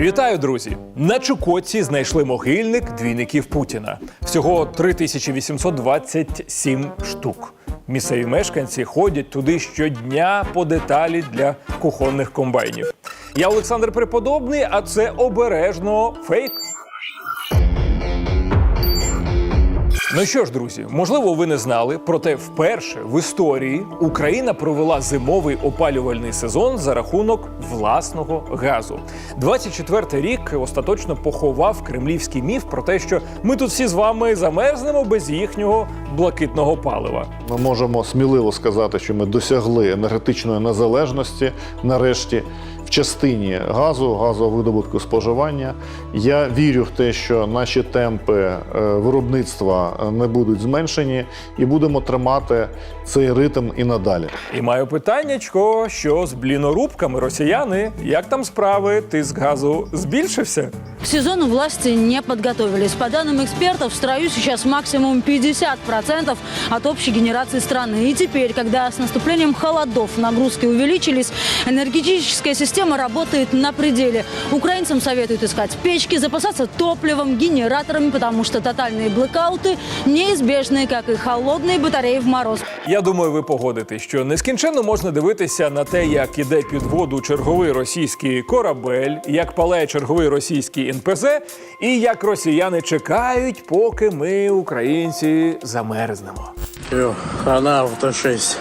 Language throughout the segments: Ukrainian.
Вітаю, друзі! На Чукотці знайшли могильник двійників Путіна. Всього 3827 штук. Місцеві мешканці ходять туди щодня по деталі для кухонних комбайнів. Я Олександр Преподобний, а це обережно фейк. Ну що ж, друзі, можливо, ви не знали, проте вперше в історії Україна провела зимовий опалювальний сезон за рахунок власного газу. 24-й рік остаточно поховав кремлівський міф про те, що ми тут всі з вами замерзнемо без їхнього блакитного палива. Ми можемо сміливо сказати, що ми досягли енергетичної незалежності нарешті в частині газу, газового видобутку споживання. Я вірю в те, що наші темпи е, виробництва е, не будуть зменшені, і будемо тримати цей ритм і надалі. І маю питаннячко, що з блінорубками росіяни, як там справи? Тиск газу збільшився? К сезону власти не подготовились. По данным экспертов, в строю сейчас максимум 50% от общей генерации страны. И теперь, когда с наступлением холодов нагрузки увеличились, энергетическая система работает на пределе. Украинцам советуют искать печки, запасаться топливом, генераторами, потому что тотальные блэкауты неизбежны, как и холодные батареи в мороз. Я думаю, ви погодитесь, що нескінченно можна дивитися на те, як іде під воду черговий російський корабель, як палає черговий російський НПЗ, і як росіяни чекають, поки ми, українці, замерзнемо. Все, хана авто-6.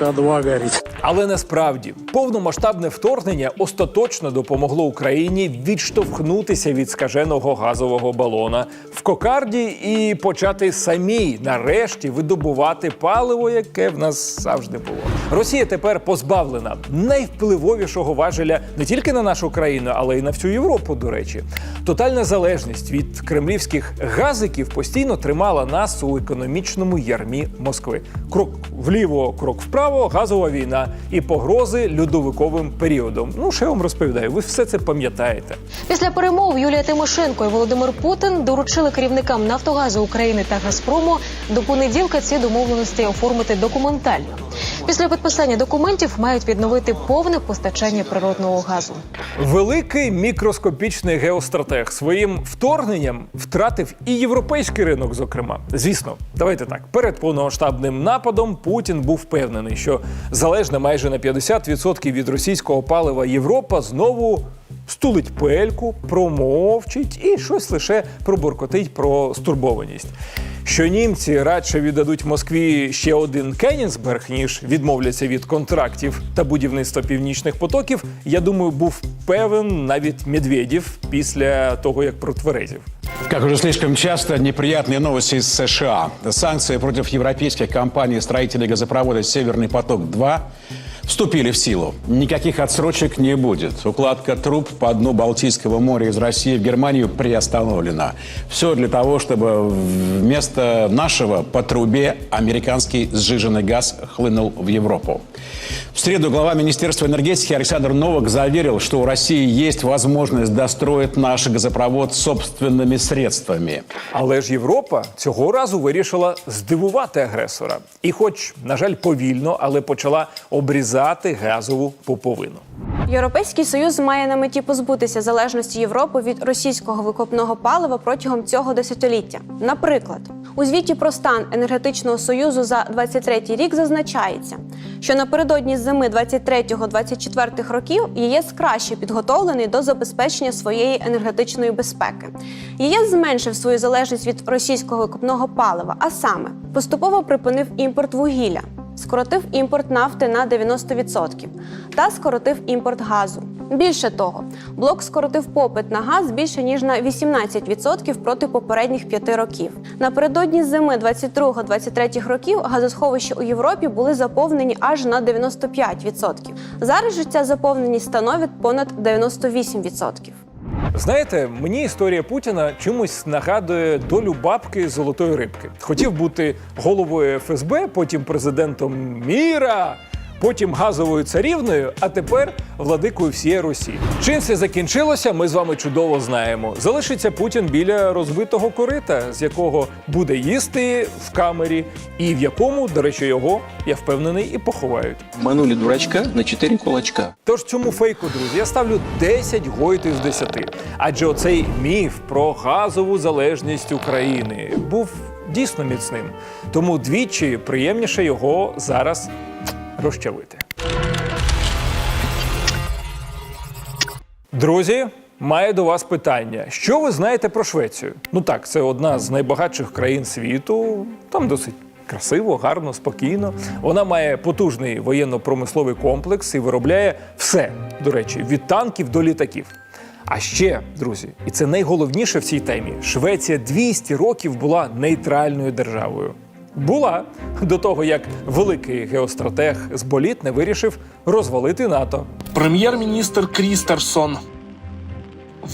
К2 горит. Але насправді повномасштабне вторгнення остаточно допомогло Україні відштовхнутися від скаженого газового балона в кокарді і почати самій нарешті видобувати паливо, яке в нас завжди було. Росія тепер позбавлена найвпливовішого важеля не тільки на нашу країну, але й на всю Європу. До речі, тотальна залежність від кремлівських газиків постійно тримала нас у економічному ярмі Москви. Крок вліво, крок вправо, газова війна і погрози льодовиковим періодом. Ну, що я вам розповідаю, ви все це пам'ятаєте. Після перемов Юлія Тимошенко і Володимир Путін доручили керівникам Нафтогазу України та Газпрому до понеділка ці домовленості оформити документально. Після підписання документів мають відновити повне постачання природного газу. Великий мікроскопічний геостратег своїм вторгненням втратив і європейський ринок. Зокрема, звісно, давайте так. Перед повномасштабним нападом Путін був впевнений, що залежна майже на 50% від російського палива Європа знову стулить пельку, промовчить і щось лише пробуркотить про стурбованість. Що німці радше віддадуть Москві ще один Кенігсберг, ніж відмовляться від контрактів та будівництва північних потоків, я думаю, був певен навіть Медведєв після того, як протверезів. Как уже слишком часто, неприятные новости из США. Санкции против европейских компаний-строителей газопровода «Северный поток-2» вступили в силу. Никаких отсрочек не будет. Укладка труб по дну Балтийского моря из России в Германию приостановлена. Все для того, чтобы вместо нашего по трубе американский сжиженный газ хлынул в Европу. В среду глава Министерства энергетики Александр Новак заверил, что у России есть возможность достроить наш газопровод собственными средствами. Але ж Європа цього разу вирішила здивувати агресора, і, хоч, на жаль, повільно, але почала обрізати газову поповину. Європейський союз має на меті позбутися залежності Європи від російського викопного палива протягом цього десятиліття. Наприклад, у звіті про стан енергетичного союзу за 23 рік зазначається, що напередодні зими 23-24 років ЄС краще підготовлений до забезпечення своєї енергетичної безпеки. ЄС зменшив свою залежність від російського викопного палива, а саме поступово припинив імпорт вугілля скоротив імпорт нафти на 90% та скоротив імпорт газу. Більше того, блок скоротив попит на газ більше ніж на 18% проти попередніх п'яти років. Напередодні зими 22-23 років газосховища у Європі були заповнені аж на 95%. Зараз же ця заповненість становить понад 98%. Знаєте, мені історія Путіна чимось нагадує долю бабки золотої рибки. Хотів бути головою ФСБ, потім президентом міра. Потім газовою царівною, а тепер владикою всієї Русі. Чим це закінчилося, ми з вами чудово знаємо. Залишиться Путін біля розбитого корита, з якого буде їсти в камері, і в якому, до речі, його, я впевнений, і поховають. Обманули дурачка на 4 кулачка. Тож цьому фейку, друзі, я ставлю 10 гойтів з 10. Адже оцей міф про газову залежність України був дійсно міцним. Тому двічі приємніше його зараз розчавити. Друзі, маю до вас питання. Що ви знаєте про Швецію? Ну так, це одна з найбагатших країн світу. Там досить красиво, гарно, спокійно. Вона має потужний воєнно-промисловий комплекс і виробляє все, до речі, від танків до літаків. А ще, друзі, і це найголовніше в цій темі: Швеція 200 років була нейтральною державою. Була до того, як великий геостратег з боліт не вирішив розвалити НАТО. Прем'єр-міністр Крістерсон.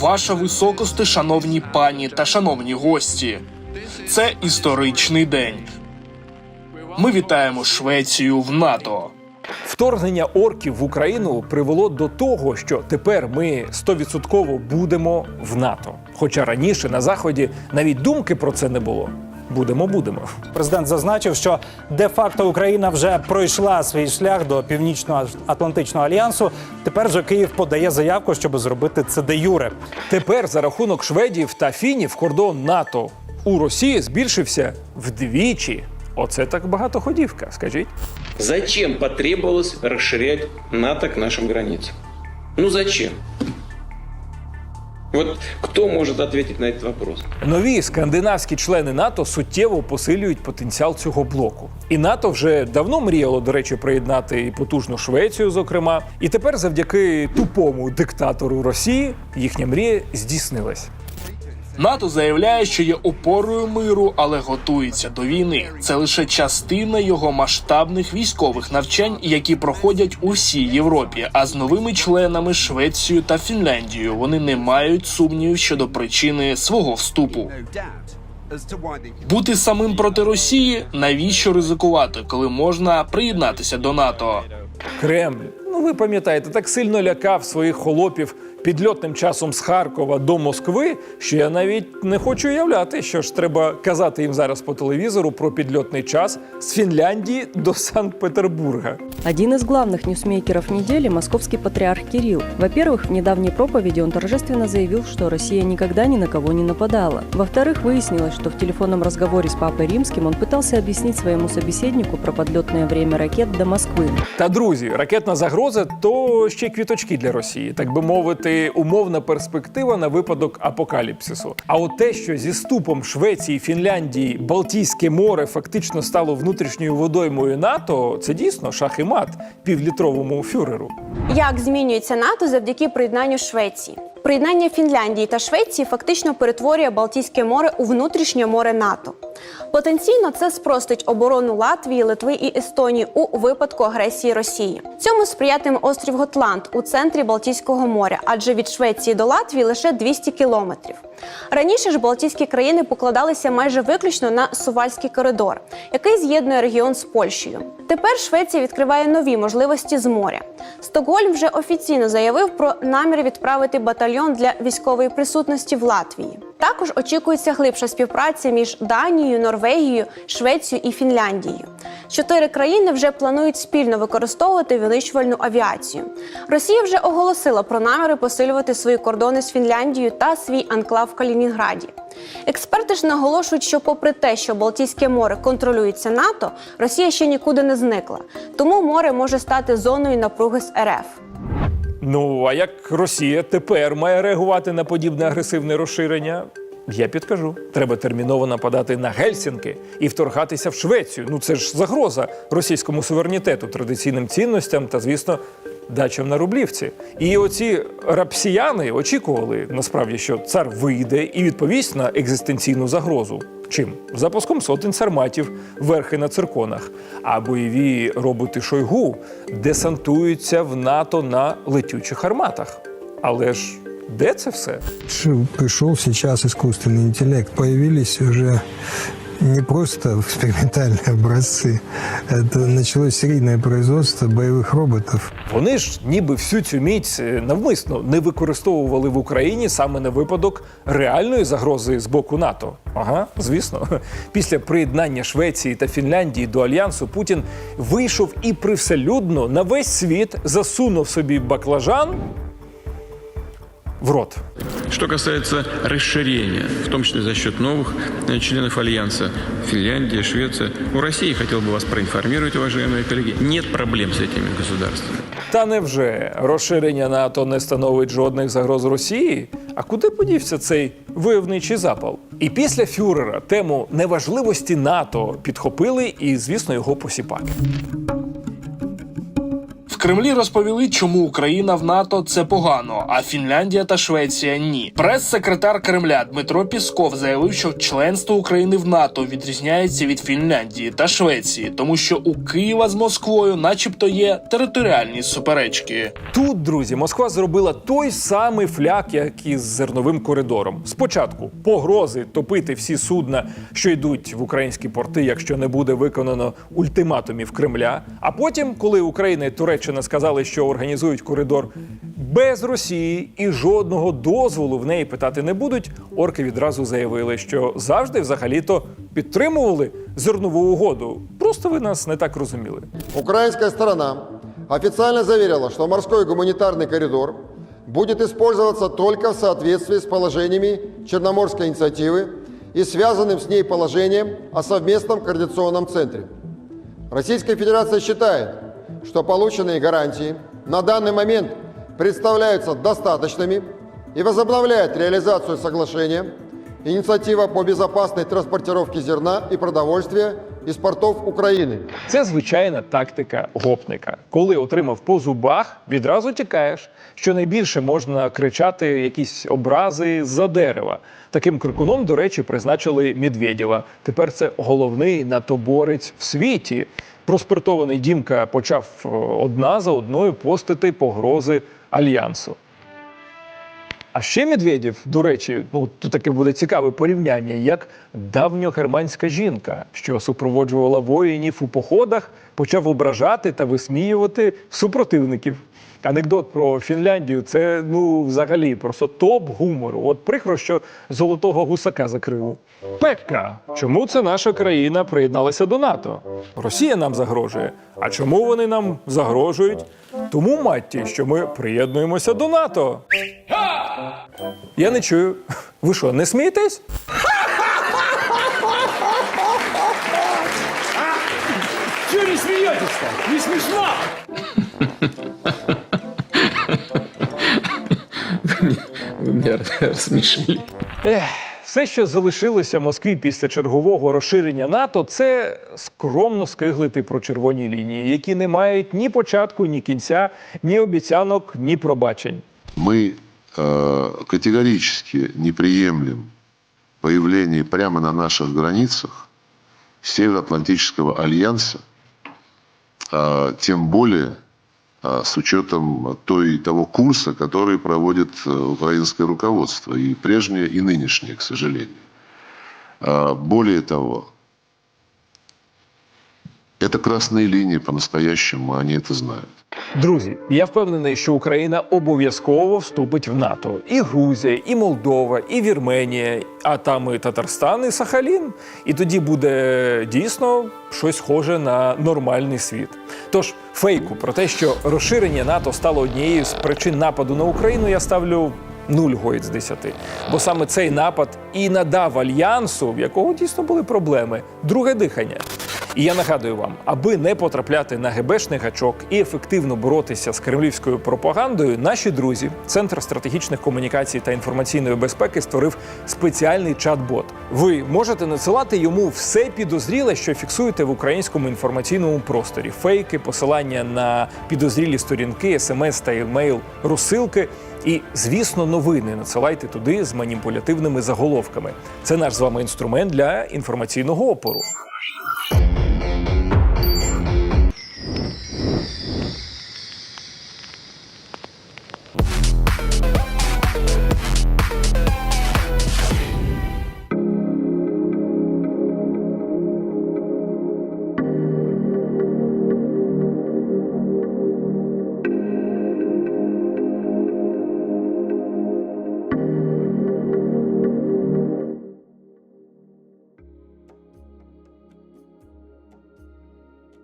Ваша високости, шановні пані та шановні гості. Це історичний день. Ми вітаємо Швецію в НАТО. Вторгнення орків в Україну привело до того, що тепер ми 100% будемо в НАТО. Хоча раніше на заході навіть думки про це не було. Будемо, будемо. Президент зазначив, що де-факто Україна вже пройшла свій шлях до північно-атлантичного альянсу. Тепер же Київ подає заявку, щоб зробити це де юре. Тепер за рахунок шведів та фінів кордон НАТО у Росії збільшився вдвічі. Оце так багатоходівка, скажіть. Зачем потребовалось расширять НАТО к нашим границам? Ну зачем? Вот кто может ответить на этот вопрос? Нові скандинавські члени НАТО суттєво посилюють потенціал цього блоку. І НАТО вже давно мріяло, до речі, приєднати і потужну Швецію, зокрема. І тепер, завдяки тупому диктатору Росії, їхня мрія здійснилась. НАТО заявляє, що є опорою миру, але готується до війни. Це лише частина його масштабних військових навчань, які проходять у всій Європі. А з новими членами Швецією та Фінляндією вони не мають сумнівів щодо причини свого вступу. Бути самим проти Росії навіщо ризикувати, коли можна приєднатися до НАТО? Кремль, ну ви пам'ятаєте, так сильно лякав своїх холопів підльотним часом з Харкова до Москви, що я навіть не хочу уявляти, що ж треба казати їм зараз по телевізору про підльотний час з Фінляндії до Санкт-Петербурга. Один из главных ньюсмейкеров недели – московский патриарх Кирилл. Во-первых, в недавней проповеди он торжественно заявил, что Россия никогда ни на кого не нападала. Во-вторых, выяснилось, что в телефонном разговоре с Папой Римским он пытался объяснить своему собеседнику про подлетное время ракет до Москвы. Та друзі, ракетна загроза то ще й квіточки для Росії, так би мовити, умовна перспектива на випадок апокаліпсису. А от те, що зі ступом Швеції, Фінляндії, Балтійське море фактично стало внутрішньою водоймою НАТО, це дійсно шах і мат півлітровому фюреру. Як змінюється НАТО завдяки приєднанню Швеції? Приєднання Фінляндії та Швеції фактично перетворює Балтійське море у внутрішнє море НАТО. Потенційно це спростить оборону Латвії, Литви і Естонії у випадку агресії Росії. Цьому сприятиме острів Готланд у центрі Балтійського моря, адже від Швеції до Латвії лише 200 кілометрів. Раніше ж Балтійські країни покладалися майже виключно на Сувальський коридор, який з'єднує регіон з Польщею. Тепер Швеція відкриває нові можливості з моря. Стокгольм вже офіційно заявив про намір відправити батальйон для військової присутності в Латвії. Також очікується глибша співпраця між Данією, Норвегією, Швецією і Фінляндією. Чотири країни вже планують спільно використовувати винищувальну авіацію. Росія вже оголосила про наміри посилювати свої кордони з Фінляндією та свій анклав в Калінінграді. Експерти ж наголошують, що, попри те, що Балтійське море контролюється НАТО, Росія ще нікуди не зникла. Тому море може стати зоною напруги з РФ. Ну а як Росія тепер має реагувати на подібне агресивне розширення? Я підкажу. Треба терміново нападати на Гельсінки і вторгатися в Швецію. Ну це ж загроза російському суверенітету, традиційним цінностям та, звісно, дачам на Рублівці. І оці рапсіяни очікували насправді, що цар вийде і відповість на екзистенційну загрозу. Чим? Запуском сотень сарматів, верхи на цирконах. А бойові роботи Шойгу десантуються в НАТО на летючих арматах. Але ж де це все? Пришел сейчас искусственный интеллект, появились уже не просто экспериментальные образцы. Это началось серийное производство боевых роботов. Вони ж ніби всю цю міць е, навмисно не використовували в Україні саме на випадок реальної загрози з боку НАТО. Ага, звісно. Після приєднання Швеції та Фінляндії до альянсу Путін вийшов і привселюдно на весь світ засунув собі баклажан в рот. Что касается расширения, в том числе за счет новых э, членов Альянса, Финляндия, Швеция, у России, хотел бы вас проинформировать, уважаемые коллеги, нет проблем с этими государствами. Та невже розширення НАТО не становить жодних загроз Росії? А куди подівся цей войовничий запал? І після фюрера тему неважливості НАТО підхопили і, звісно, його посіпаки. Кремлі розповіли, чому Україна в НАТО це погано, а Фінляндія та Швеція ні. Прес-секретар Кремля Дмитро Пісков заявив, що членство України в НАТО відрізняється від Фінляндії та Швеції, тому що у Києва з Москвою, начебто, є територіальні суперечки. Тут, друзі, Москва зробила той самий фляк, як і з зерновим коридором. Спочатку погрози топити всі судна, що йдуть в українські порти, якщо не буде виконано ультиматумів Кремля. А потім, коли Україна і Туреччина сказали, що організують коридор без Росії і жодного дозволу в неї питати не будуть, орки відразу заявили, що завжди взагалі-то підтримували зернову угоду. Просто ви нас не так розуміли. Украинская сторона официально заверила, что морской гуманитарный коридор будет использоваться только в соответствии с положениями Черноморской инициативы и связанным с ней положением о совместном координационном центре. Российская Федерация считает, что полученные гарантии на данный момент представляются достаточными и возобновляет реализацию соглашения «Инициатива по безопасной транспортировке зерна и продовольствия из портов Украины». Це звичайна тактика гопника. Коли отримав по зубах, відразу тікаєш. Що найбільше можна кричати якісь образи за дерева. Таким крикуном, до речі, призначили Медведєва. Тепер це головний натоборець в світі. Проспиртований Дімка почав е, одна за одною постити погрози альянсу. А ще Медведєв, до речі, ну тут таке буде цікаве порівняння, як давньогерманська жінка, що супроводжувала воїнів у походах, почав ображати та висміювати супротивників. Анекдот про Фінляндію це ну взагалі просто топ гумору. От прикро, що золотого гусака закрили. Пекка, чому це наша країна приєдналася до НАТО? Росія нам загрожує. А чому вони нам загрожують? Тому, Матті, що ми приєднуємося до НАТО. Я не чую. Ви що, не смієтесь? Чого не смієтеся? Не смішно! меня рассмешили. Ех, все, що залишилося Москві після чергового розширення НАТО, це скромно скиглити про червоні лінії, які не мають ні початку, ні кінця, ні обіцянок, ні пробачень. Мы э, категорически не приемлем появление прямо на наших границах Североатлантического альянса, а, тем более а, с учетом той, того курса, который проводит э, украинское руководство, и прежнее, и нынешнее, к сожалению. А, Более того, это красные линии по-настоящему, они это знают. Друзі, я впевнений, що Україна обов'язково вступить в НАТО. І Грузія, і Молдова, і Вірменія, а там і Татарстан, і Сахалін. І тоді буде дійсно щось схоже на нормальний світ. Тож фейку про те, що розширення НАТО стало однією з причин нападу на Україну, я ставлю. Нуль гоїть з десяти. Бо саме цей напад і надав альянсу, в якого дійсно були проблеми, друге дихання. І я нагадую вам, аби не потрапляти на ГБшний гачок і ефективно боротися з кремлівською пропагандою, наші друзі, Центр стратегічних комунікацій та інформаційної безпеки, створив спеціальний чат-бот. Ви можете надсилати йому все підозріле, що фіксуєте в українському інформаційному просторі: фейки, посилання на підозрілі сторінки, смс та емейл, розсилки. І, звісно, новини надсилайте туди з маніпулятивними заголовками. Це наш з вами інструмент для інформаційного опору.